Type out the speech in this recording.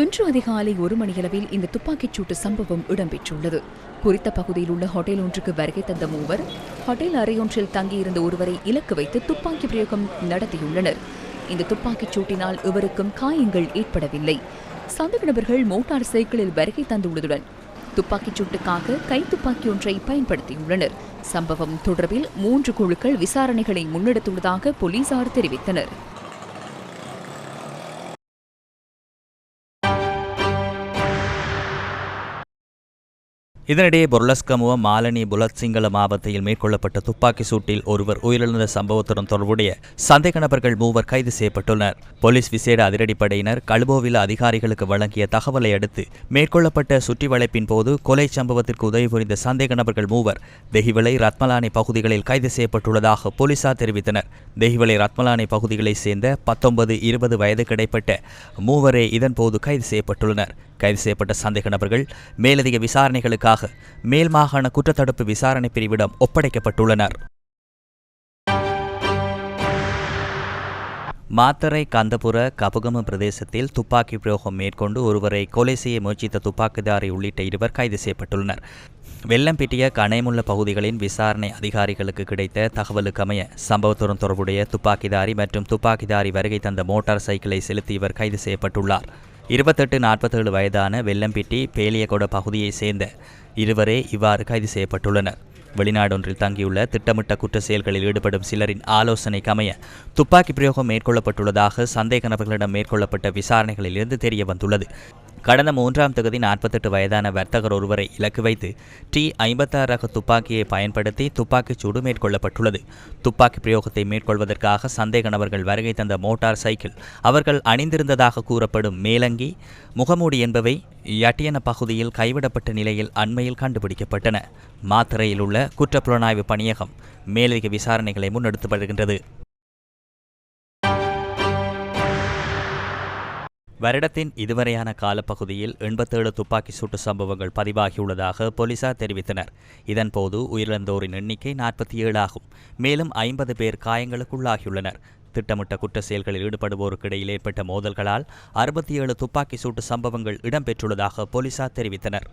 இன்று அதிகாலை ஒரு மணியளவில் இந்த துப்பாக்கிச் சூட்டு சம்பவம் இடம்பெற்றுள்ளது. குறித்த பகுதியில் உள்ள ஹோட்டல் ஒன்றுக்கு வருகை தந்த மூவர் ஹோட்டல் அறையொன்றில் தங்கியிருந்த ஒருவரை இலக்கு வைத்து துப்பாக்கி பிரயோகம் நடத்தியுள்ளனர். இந்த துப்பாக்கிச் சூட்டினால் இவருக்கும் காயங்கள் ஏற்படவில்லை. சந்தேக நபர்கள் மோட்டார் சைக்கிளில் வருகை தந்துள்ளதுடன் துப்பாக்கிச் சூட்டுக்காக கைத்துப்பாக்கி ஒன்றை பயன்படுத்தியுள்ளனர். சம்பவம் தொடர்பில் மூன்று குழுக்கள் விசாரணைகளை முன்னெடுத்துள்ளதாக போலீசார் தெரிவித்தனர். இதனிடையே பொருளஸ்கமுவ மாலனி புலத் சிங்கள மாவட்டத்தில் மேற்கொள்ளப்பட்ட துப்பாக்கி சூட்டில் ஒருவர் உயிரிழந்த சம்பவத்துடன் தொடர்புடைய சந்தேக நபர்கள் மூவர் கைது செய்யப்பட்டுள்ளனர். போலீஸ் விசேட அதிரடிப்படையினர் கழுபோவில் அதிகாரிகளுக்கு வழங்கிய தகவலை அடுத்து மேற்கொள்ளப்பட்ட சுற்றி வளைப்பின் போது கொலை சம்பவத்திற்கு உதவி புரிந்த சந்தேக நபர்கள் மூவர் தெஹிவலை ரத்மலானி பகுதிகளில் கைது செய்யப்பட்டுள்ளதாக போலீசார் தெரிவித்தனர். தெஹிவலை ரத்மலானி பகுதிகளைச் சேர்ந்த பத்தொன்பது இருபது வயது கிடைப்பட்ட மூவரே இதன்போது கைது செய்யப்பட்டுள்ளனர். கைது செய்யப்பட்ட சந்தேக நபர்கள் மேலதிக விசாரணைகளுக்காக மேல் மாகாண குற்றத்தடுப்பு விசாரணை பிரிவிடம் ஒப்படைக்கப்பட்டுள்ளனர். மாத்தரை கந்தபுர கபுகம பிரதேசத்தில் துப்பாக்கி பிரயோகம் மேற்கொண்டு ஒருவரை கொலை செய்ய முயற்சித்த துப்பாக்கிதாரி உள்ளிட்ட இருவர் கைது செய்யப்பட்டுள்ளனர். வெள்ளம்பிட்டிய கனைமுள்ள பகுதிகளின் விசாரணை அதிகாரிகளுக்கு கிடைத்த தகவலுக்கமைய சம்பவத்துடன் தொடர்புடைய துப்பாக்கிதாரி மற்றும் துப்பாக்கிதாரி வருகை தந்த மோட்டார் சைக்கிளை செலுத்தி இவர் கைது செய்யப்பட்டுள்ளார். இருபத்தெட்டு நாற்பத்தேழு வயதான வெள்ளம்பிட்டி பேலியகொட பகுதியைச் சேர்ந்த இருவரே இவ்வாறு கைது செய்யப்பட்டுள்ளனர். வெளிநாடொன்றில் தங்கியுள்ள திட்டமிட்ட குற்ற செயல்களில் ஈடுபடும் சிலரின் ஆலோசனைக்கமைய துப்பாக்கி பிரயோகம் மேற்கொள்ளப்பட்டுள்ளதாக சந்தேக நபர்களிடம் மேற்கொள்ளப்பட்ட விசாரணைகளிலிருந்து தெரிய வந்துள்ளது கடந்த மூன்றாம் தொகுதி நாற்பத்தெட்டு வயதான வர்த்தகர் ஒருவரை இலக்கு வைத்து டி ஐம்பத்தாறு ரக துப்பாக்கியை பயன்படுத்தி துப்பாக்கிச் சூடு மேற்கொள்ளப்பட்டுள்ளது. துப்பாக்கி பிரயோகத்தை மேற்கொள்வதற்காக சந்தேக நபர்கள் வருகை தந்த மோட்டார் சைக்கிள் அவர்கள் அணிந்திருந்ததாக கூறப்படும் மேலங்கி முகமூடி என்பவை யட்டியன பகுதியில் கைவிடப்பட்ட நிலையில் அண்மையில் கண்டுபிடிக்கப்பட்டன. மாத்திரையில் உள்ள குற்றப்புலனாய்வு பணியகம் மேலதிக விசாரணைகளை முன்னெடுத்து வருகின்றது. வருடத்தின் இதுவரையான காலப்பகுதியில் எண்பத்தேழு துப்பாக்கி சூட்டு சம்பவங்கள் பதிவாகியுள்ளதாக போலீசார் தெரிவித்தனர். இதன்போது உயிரிழந்தோரின் எண்ணிக்கை நாற்பத்தி ஏழு ஆகும் மேலும் ஐம்பது பேர் காயங்களுக்குள்ளாகியுள்ளனர். திட்டமிட்ட குற்ற செயல்களில் ஈடுபடுவோருக்கு இடையில் ஏற்பட்ட மோதல்களால் அறுபத்தி ஏழு துப்பாக்கி சூட்டு சம்பவங்கள் இடம்பெற்றுள்ளதாக போலீசார் தெரிவித்தனர்.